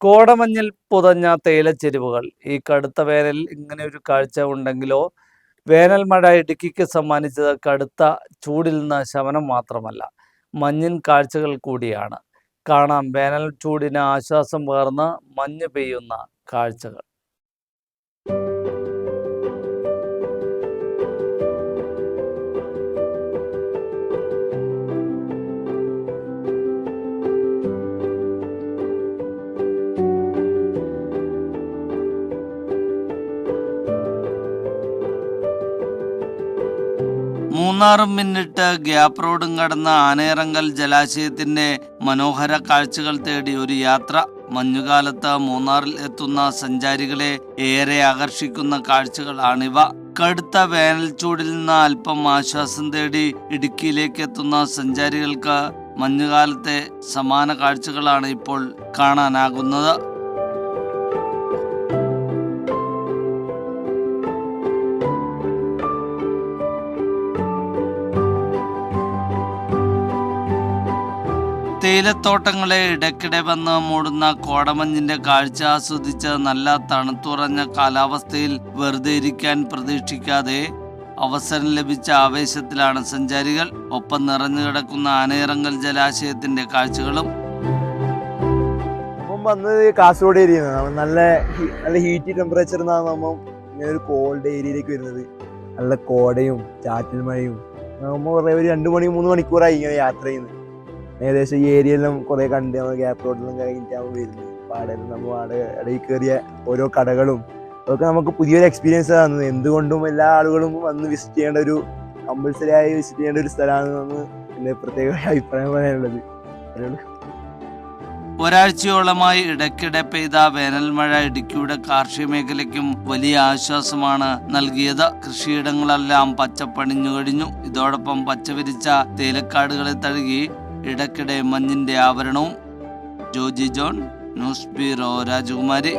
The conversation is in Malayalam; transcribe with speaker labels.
Speaker 1: കോടമഞ്ഞിൽ പുതഞ്ഞ തേയിലച്ചെരുവുകൾ. ഈ കടുത്ത വേനൽ ഇങ്ങനെ ഒരു കാഴ്ച ഉണ്ടെങ്കിലോ വേനൽ മഴ ഇടുക്കിക്ക് സമ്മാനിച്ചത് കടുത്ത ചൂടിൽ നിന്ന് ശമനം മാത്രമല്ല മഞ്ഞിൻ കാഴ്ചകൾ കൂടിയാണ്. കാണാം വേനൽ ചൂടിന് ആശ്വാസം പകർന്ന് മഞ്ഞ് പെയ്യുന്ന കാഴ്ചകൾ. മൂന്നാറും മിന്നിട്ട് ഗ്യാപ് റോഡും കടന്ന ആനയിറങ്കൽ ജലാശയത്തിന്റെ മനോഹര കാഴ്ചകൾ തേടി ഒരു യാത്ര. മഞ്ഞുകാലത്ത് മൂന്നാറിൽ എത്തുന്ന സഞ്ചാരികളെ ഏറെ ആകർഷിക്കുന്ന കാഴ്ചകളാണിവ. കടുത്ത വേനൽ ചൂടിൽ നിന്ന് അല്പം ആശ്വാസം തേടി ഇടുക്കിയിലേക്ക് എത്തുന്ന സഞ്ചാരികൾക്ക് മഞ്ഞുകാലത്തെ സമാന കാഴ്ചകളാണ് ഇപ്പോൾ കാണാനാകുന്നത്. തേയിലത്തോട്ടങ്ങളെ ഇടയ്ക്കിടെ വന്ന് മൂടുന്ന കോടമഞ്ഞിന്റെ കാഴ്ച ആസ്വദിച്ച് നല്ല തണുത്തുറഞ്ഞ കാലാവസ്ഥയിൽ വെറുതെ ഇരിക്കാൻ പ്രതീക്ഷിക്കാതെ അവസരം ലഭിച്ച ആവേശത്തിലാണ് സഞ്ചാരികൾ. ഒപ്പം നിറഞ്ഞു കിടക്കുന്ന ആനയിറങ്ങൽ ജലാശയത്തിന്റെ കാഴ്ചകളും.
Speaker 2: വന്നത് കാസർഗോഡ് ഏരിയ നല്ല നല്ല ഹീറ്റ് ടെമ്പറേച്ചർ ഇങ്ങനെ ഒരു കോൾഡ് ഏരിയയിലേക്ക് വരുന്നത്. നല്ല കോടയും ചാറ്റൽ മഴയും. കുറേ ഒരു രണ്ട് മണി മൂന്ന് മണിക്കൂറായി ഇങ്ങനെ യാത്ര ചെയ്യുന്നത്. ഏകദേശം ഈ ഏരിയയിലും കുറേ കണ്ട് നമ്മൾ ഗ്യാപ്പ് റോഡിലും കഴിഞ്ഞിട്ടാവും വരുന്നത്. പാടെ നമ്മൾ ആടെ ഇടയിൽ കയറിയ ഓരോ കടകളും അതൊക്കെ നമുക്ക് പുതിയൊരു എക്സ്പീരിയൻസ് ആണ് എന്തുകൊണ്ടും എല്ലാ ആളുകളും വന്ന് വിസിറ്റ് ചെയ്യേണ്ട ഒരു കമ്പൽസറി ആയി വിസിറ്റ് ചെയ്യേണ്ട ഒരു സ്ഥലമാണെന്ന് എന്റെ പ്രത്യേക അഭിപ്രായം പറയാനുള്ളത്.
Speaker 1: ഒരാഴ്ചയോളമായി ഇടയ്ക്കിടെ പെയ്ത വേനൽമഴ ഇടുക്കിയുടെ കാർഷിക മേഖലയ്ക്കും വലിയ ആശ്വാസമാണ് നൽകിയത്. കൃഷിയിടങ്ങളെല്ലാം പച്ചപ്പണിഞ്ഞു കഴിഞ്ഞു. ഇതോടൊപ്പം പച്ചവിരിച്ച തേയിലക്കാടുകളെ തഴുകി ഇടയ്ക്കിടെ മഞ്ഞിന്റെ ആവരണവും Joji John news bureau Rajakumari.